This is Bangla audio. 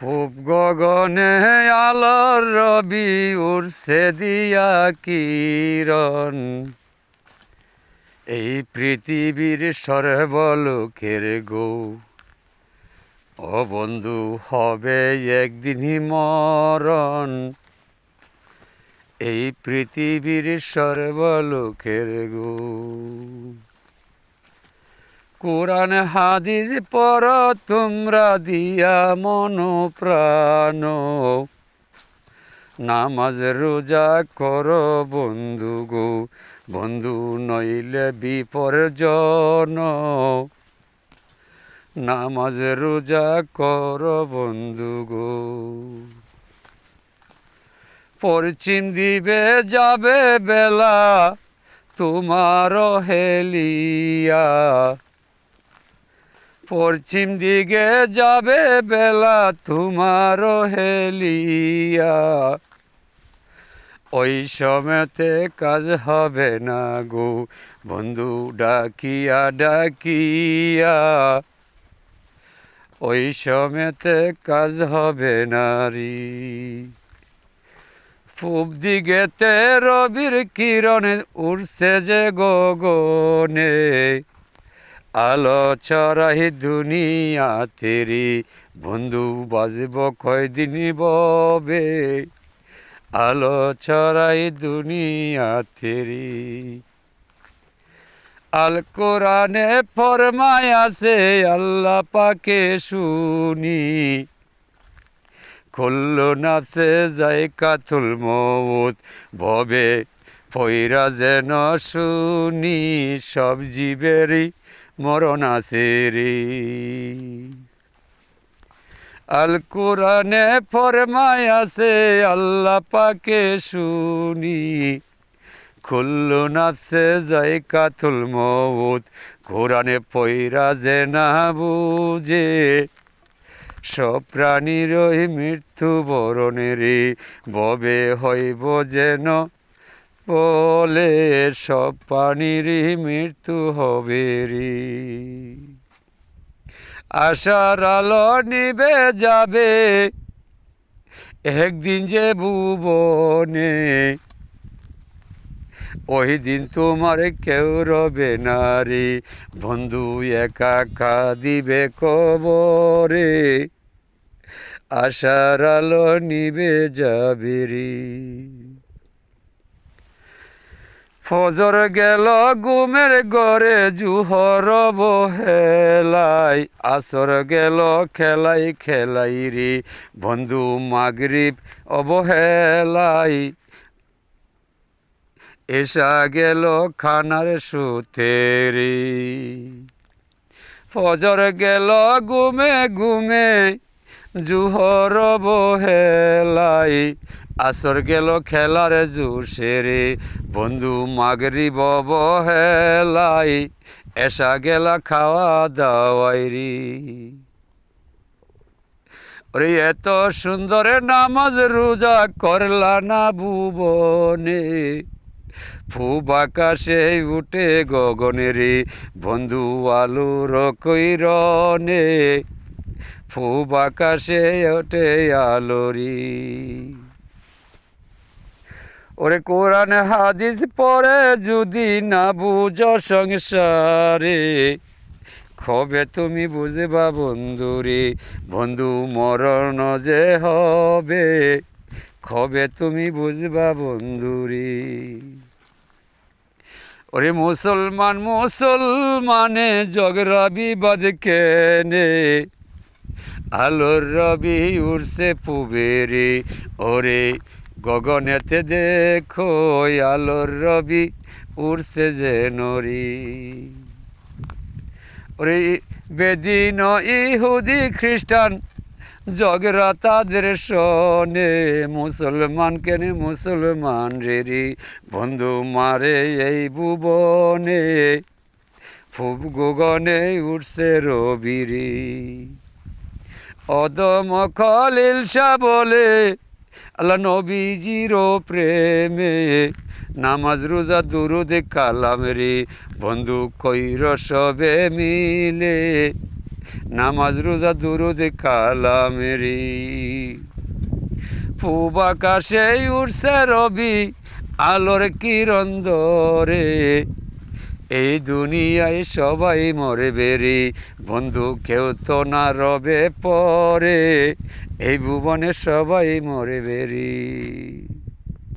খুব গগনে আলোর রবি উড়ছে দিয়া কিরণ। এই পৃথিবীর সর্বলোকের গো, ও বন্ধু, হবে একদিনই মরণ। এই পৃথিবীর সর্বলোকের গো। কোরআন হাদিস পর তোমরা দিয়া মন প্রাণ নামাজ রোজা কর বন্ধু গো, বন্ধু নইলে বিপর্জন। নামাজ রোজা কর বন্ধু গো। পশ্চিম দিবে যাবে বেলা, তোমার হেলিয়া। পশ্চিম দিকে যাবে বেলা তোমার হেলিয়া। ওই সময়তে কাজ হবে না গো, বন্ধু ডাকিয়া ডাকিয়া। ওই সময়তে কাজ হবে নারী। পূব দিকেতে রবির কিরণে উড়ছে যে গগনে। আলো চড়াই দুনিয়া তেরি, বন্ধু বাজব কয়দিন ববে? আলো চড়াই দুনিয়া তেরি। আল কোরআনে ফরমায় আছে, আল্লাহ পাকে শুনি। খুল্ল নাফসে যায় কাতুল মৌত ভবে পৈরা যেন শুনি, সব জীবেরই মরণ আছে রে আল কোরআনে ফরমায় আছে, আল্লাহ পাকে শুনি। খুল্লু নাফসে যাই কাতুল মৌত কোরআনে পৈরা যে না বুঝে। সব প্রাণীরই মৃত্যু বরণেরে ববে হইব যেন বলে, সব প্রাণীরই মৃত্যু হবে রে আশার আলো নিবে যাবে, একদিন যে ভুবনে। ওই দিন তোমার কেউ রবে না রে বন্ধু একা দিবে কবরে। আশার আলো নিবে যাবে রে ফজর গেল গুমের গড়ে জুহর বহেলাই। আসর গেল, খেলাই খেলাই রে বন্ধু মাগরিব অবহেলাই। এসা গেল খানার সুতেরি ফজর গেল গুমে গুমে জুহর বহেলাই। আসর গেল খেলার জুসেরে বন্ধু মাগরি বহেলাই এসা গেলা খাওয়া দাওয়াই রে। ওরে এত সুন্দর নামাজ রোজা করলা না ভুবনে। ফুব আকাশে উঠে গগনে রে, বন্ধু আলুর কৈরনে ফুব আকাশে ওঠে আলোরি ওরে কোরআন হাদিস পরে যদি না বুঝো সংসারে খবে তুমি বুঝবা বন্ধুরে, বন্ধু মরণ যে হবে খবে তুমি বুঝবা বন্ধুরে। ওরে মুসলমান, মুসলমানে জগরা বিবাদ কেনে, আলোর রবি উড়ছে পুবেরে, ওরে গগনেতে দেখো আলোর রবি, উড়ছে যে নরি। ওরে বেদিন ইহুদি খ্রিস্টান জগরা তাদের শোনে মুসলমান কেন মুসলমান রে রে বন্ধু মারে এই ভুবনে, ফুব গগনে উঠছে রবিরি অদম খলিল বলে আল্লাহ নবীজির প্রেমে নামাজ, রোজা, দুরুদে, কালাম রে। বন্ধু কইর সবে মিলে নামাজ, রোজা, দুরুদ কালামেরি পূব আকাশে উঠছে রবি, আলোর কিরণ ধরে। এই দুনিয়ায় সবাই মরে বেরি, বন্ধু কেউ তো না রবে পরে, এই ভুবনে সবাই মরে বেরি।